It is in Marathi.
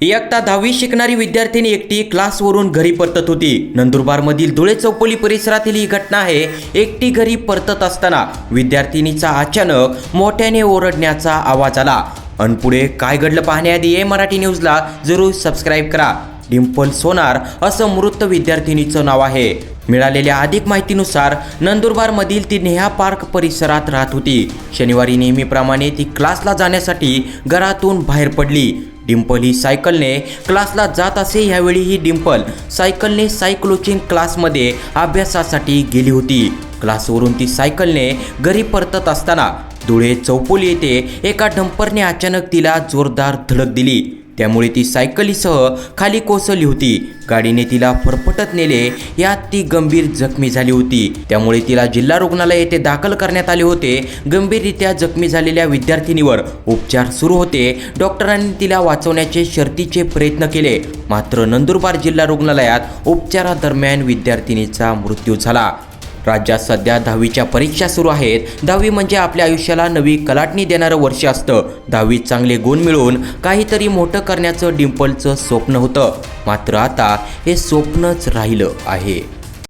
इयत्ता दहावी शिकणारी विद्यार्थिनी एकटी क्लासवरून घरी परतत होती. नंदुरबारमधील धुळे चौपोली परिसरातील ही घटना आहे. एकटी घरी परतत असताना विद्यार्थिनीचा अचानक मोठ्याने ओरडण्याचा आवाज आला. आणि पुढे काय घडलं पाहण्याआधी ए मराठी न्यूजला जरूर सबस्क्राईब करा. डिम्पल सोनार असं मृत विद्यार्थिनीचं नाव आहे. मिळालेल्या अधिक माहितीनुसार नंदुरबारमधील ती नेहा पार्क परिसरात राहत होती. शनिवारी नेहमीप्रमाणे ती क्लासला जाण्यासाठी घरातून बाहेर पडली. डिंपल ही सायकलने क्लासला जात असे यावेळी ही डिंपल सायकलने सायक्लोचिंग क्लासमध्ये अभ्यासासाठी गेली होती. क्लासवरून ती सायकलने घरी परतत असताना धुळे चौपोली येथे एका डंपरने अचानक तिला जोरदार धडक दिली. त्यामुळे ती सायकलीसह खाली कोसळली होती. गाडीने तिला फरफटत नेले. यात ती गंभीर जखमी झाली होती. त्यामुळे तिला जिल्हा रुग्णालय येथे दाखल करण्यात आले होते. गंभीररित्या जखमी झालेल्या विद्यार्थिनीवर उपचार सुरू होते. डॉक्टरांनी तिला वाचवण्याचे शर्तीचे प्रयत्न केले. मात्र नंदुरबार जिल्हा रुग्णालयात उपचारादरम्यान विद्यार्थिनीचा मृत्यू झाला. राज्यात सध्या दहावीच्या परीक्षा सुरू आहेत. दहावी म्हणजे आपल्या आयुष्याला नवी कलाटणी देणारं वर्ष असतं. दहावीत चांगले गुण मिळवून काहीतरी मोठं करण्याचं डिम्पलचं स्वप्न होतं. मात्र आता हे स्वप्नच राहिलं आहे.